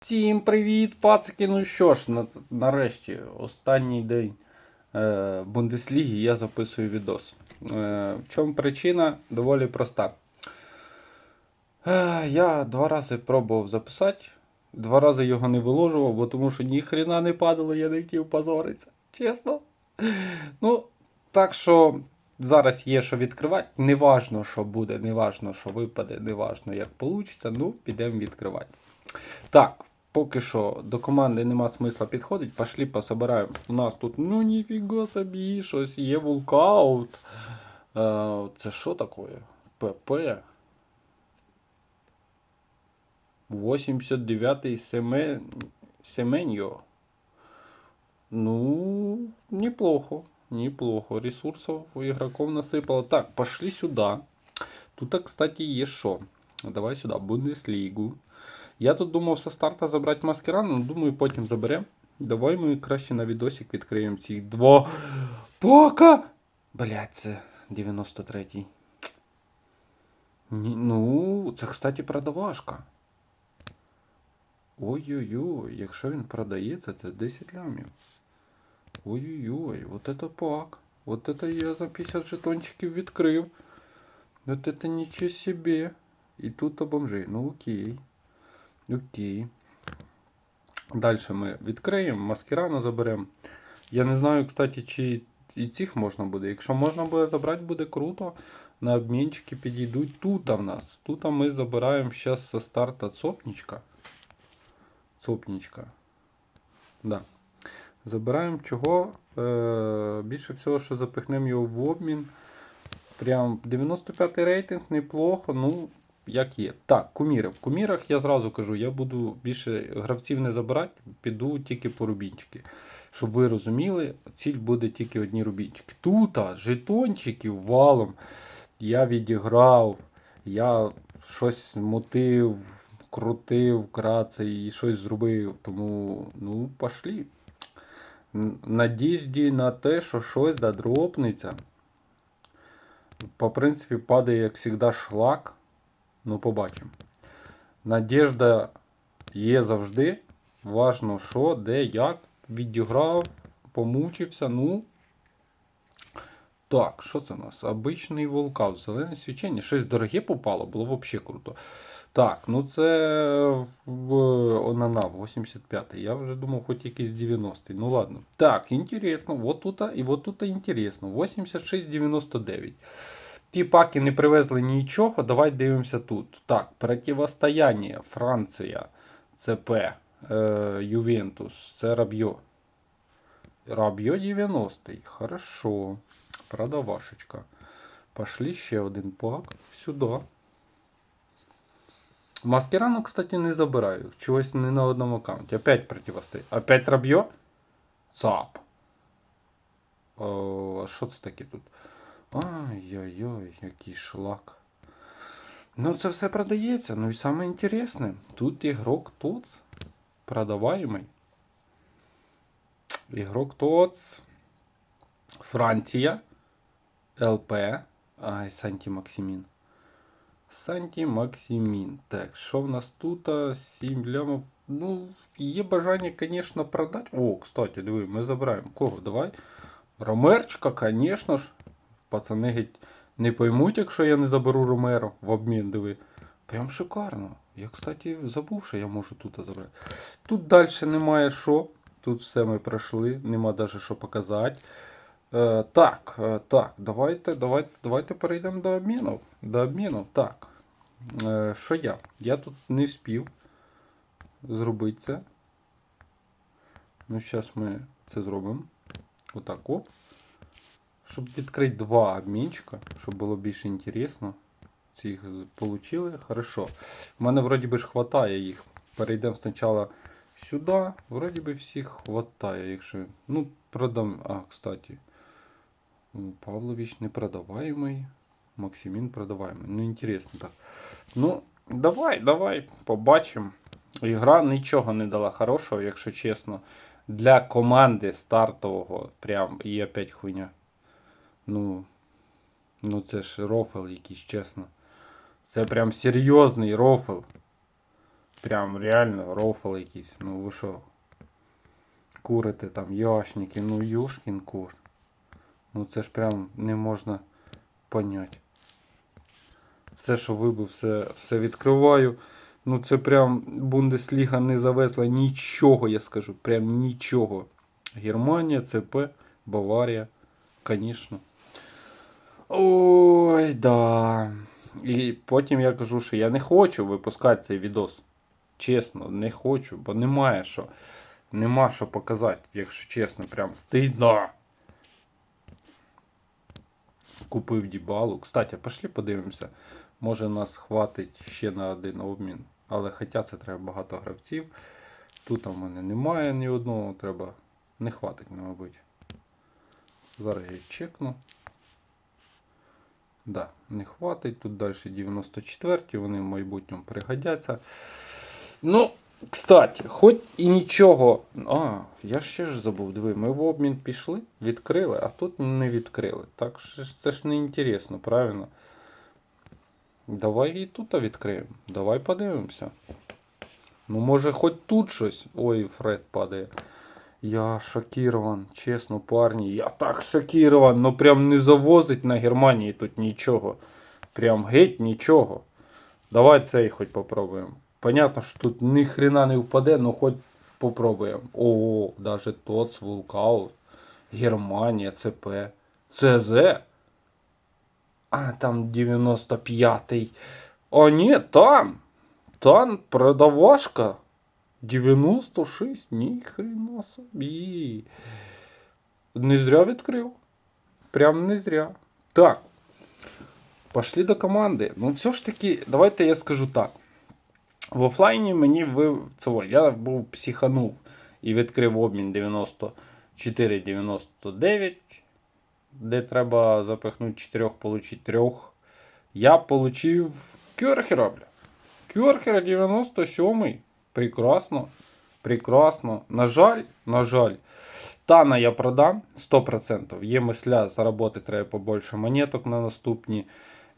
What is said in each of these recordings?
Всім привіт, пацики! Ну що ж, на, нарешті, останній день е, Бундесліги я записую відос. Е, в чому причина? Доволі проста. Е, я два рази пробував записати, два рази його не виложував, бо тому що ні хрена не падало, я не хотів позоритися. Чесно. Ну, так що зараз є що відкривати. Неважно, що буде, неважно, що випаде, неважно, як вийде. Ну, підемо відкривати. Так, поки що до команди нема смисла підходить. Пошли пособираємо. У нас тут, ну ніфіга собі, щось є вулкаут. Е, це що таке? ПП. 89-й Семен... Семеньо. Ну, неплохо. Неплохо. Ресурсов у игроков насыпало. Так, пошли сюда. Тут, кстати, є що. Давай сюди, Бундеслігу. Я тут думав со старта забрати маскеран, але думаю, потім заберемо. Давай ми краще на відосик відкриємо ці два. Пока! Блять, це 93-й. Ні, ну, це, кстати, продавашка. Ой-ой-ой, якщо він продається, це 10 лямів. Ой-ой-ой, вот это пак. Вот это я за 50 жетончиків відкрив. Вот это нічого себе. І тут бомжи. Ну окей. Окей. Далі ми відкриємо, маскирану заберемо. Я не знаю, кстати, чи і цих можна буде. Якщо можна буде забрати, буде круто. На обмінчики підійдуть. Тут в нас. Тут ми забираємо зараз со старта цопничка. Цопничка. Да. Забираємо чого. Е, більше всього, що запихнемо його в обмін. Прям 95 рейтинг, неплохо. Ну, як є. Так, куміри. В кумірах я зразу кажу, я буду більше гравців не забирати, піду тільки по рубінчики. Щоб ви розуміли, ціль буде тільки одні рубінчики. Тут жетончиків валом. Я відіграв, я щось мотив, крутив, краце і щось зробив. Тому, ну, пошлі. Надіжді на те, що щось додропнеться. По принципі, падає, як завжди, шлак. Ну, побачимо. Надіжда є завжди. Важно, що, де, як. Відіграв, помучився. Ну. Так, що це у нас? Обичний волкаут, зелене свічення. Щось дороге попало, було взагалі круто. Так, ну це в Онана, 85-й. Я вже думав, хоч якийсь 90-й. Ну ладно. Так, інтересно. Вот тут, і вот тут інтересно. 86-99. Ті паки не привезли нічого. Давай дивимося тут. Так, противостояние. Франція. ЦП. Е, Ювентус. Це Рабьо. Рабьо 90-й. Хорошо. Продавашечка. Пошли ще один пак. Сюди. Маскирану, кстати, не забираю. Чогось не на одному аккаунті. Опять противостоїть. Опять Рабьо? ЦАП. Що це таке тут? Ай-яй-яй, який шлак. Ну, це все продається. Ну і саме інтересне, тут ігрок ТОЦ продаваємий. Ігрок ТОЦ. Франція. ЛП. Ай, Санті Максимін. Санті Максимін. Так, що в нас тут? 7 лямов. Ну, є бажання, звісно, продати. О, кстати, диви, ми забираємо. Кого? Давай. Ромерчика, звісно ж. Пацани геть не поймуть, якщо я не заберу Ромеро в обмін, диви. Прям шикарно. Я, кстати, забув, що я можу тут забрати. Тут далі немає що. Тут все ми пройшли, нема навіть що показати. Е, так, е, так, давайте, давайте, давайте перейдемо до обміну. До обміну. Так. Е, що я? Я тут не вспів зробити це. Ну, зараз ми це зробимо. Отак оп. Щоб відкрити два обмінчика, щоб було більш інтересно. Їх отримали. Хорошо. У мене вроді би ж хватає їх. Перейдемо спочатку сюди. Вроді би всіх хватає, якщо. Ну, продам. А, кстати. Павлович непродаваемый. Максимін продаваємий. Ну, інтересно так. Ну, давай, давай, побачимо. Ігра нічого не дала хорошого, якщо чесно. Для команди стартового прям і опять хуйня. Ну, ну це ж рофл якийсь, чесно. Це прям серйозний рофл. прям реально рофл якийсь. Ну ви що? Курите там яшники, ну юшкін кур. Ну це ж прям не можна понять. Все, що вибив, все, все відкриваю. Ну це прям Бундесліга не завезла нічого, я скажу. Прям нічого. Германія, ЦП, Баварія, звісно. Ой, да. І потім я кажу, що я не хочу випускати цей відос. Чесно, не хочу, бо немає що. Нема що показати, якщо чесно, прям стидно. Купив дібалу. Кстати, пошли подивимося. Може нас хватить ще на один обмін. Але хоча це треба багато гравців. Тут у мене немає ні одного, треба. Не хватить, мабуть. Зараз я чекну. Да, не хватить. Тут далі 94, вони в майбутньому пригодяться. Ну, кстати, хоч і нічого. А, я ще ж забув, диви, ми в обмін пішли, відкрили, а тут не відкрили. Так що це ж не інтересно, правильно? Давай і тут відкриємо. Давай подивимося. Ну, може, хоч тут щось. Ой, Фред падає. Я шокирован, чесно, парні. Я так шокирован, ну прям не завозить на Германії тут нічого. Прям геть нічого. Давай цей хоч попробуємо. Понятно, що тут ні хрена не впаде, ну хоч попробуємо. О, даже тот Вулкаут. Германія, ЦП. ЦЗ. А, там 95-й. О, ні, там. Там продавашка. 96, ні хрена собі. Не зря відкрив. Прям не зря. Так. Пошли до команди. Ну, все ж таки, давайте я скажу так. В офлайні мені ви цього, я був психанув і відкрив обмін 94-99, де треба запихнути 4, получити 3. Я получив Кюрхера, бля. Кюрхера 97. Прекрасно. Прекрасно. На жаль, на жаль. Тана я продам 100%. Є мисля, заработати треба побольше монеток на наступні.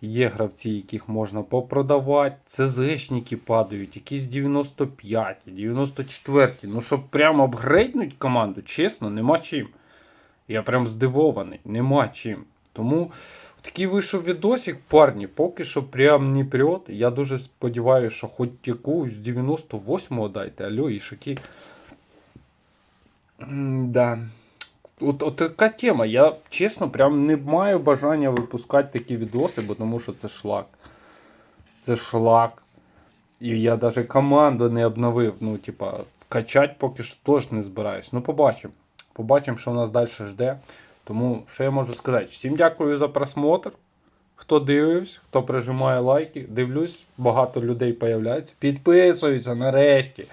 Є гравці, яких можна попродавати. ЦЗшники падають, якісь 95, 94. Ну, щоб прямо апгрейднуть команду, чесно, нема чим. Я прям здивований, нема чим. Тому такий вийшов відосик, парні, поки що прям не прет. Я дуже сподіваюся, що хоч якусь 98-го дайте. Алло, ішаки. Да. От, от така тема. Я чесно прям не маю бажання випускати такі відоси, бо тому що це шлак. Це шлак. І я навіть команду не обновив. Ну, типа, качати поки що теж не збираюсь. Ну, побачимо. Побачимо, що в нас далі жде. Тому що я можу сказати? Всім дякую за просмотр. Хто дивився, хто прижимає лайки, дивлюсь, багато людей появляється. Підписуються нарешті.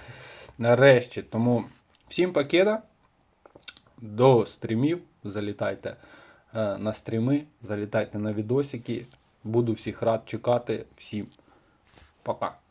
Нарешті. Тому всім пакета. До стрімів. Залітайте е, на стріми, залітайте на відосики. Буду всіх рад чекати. Всім пока.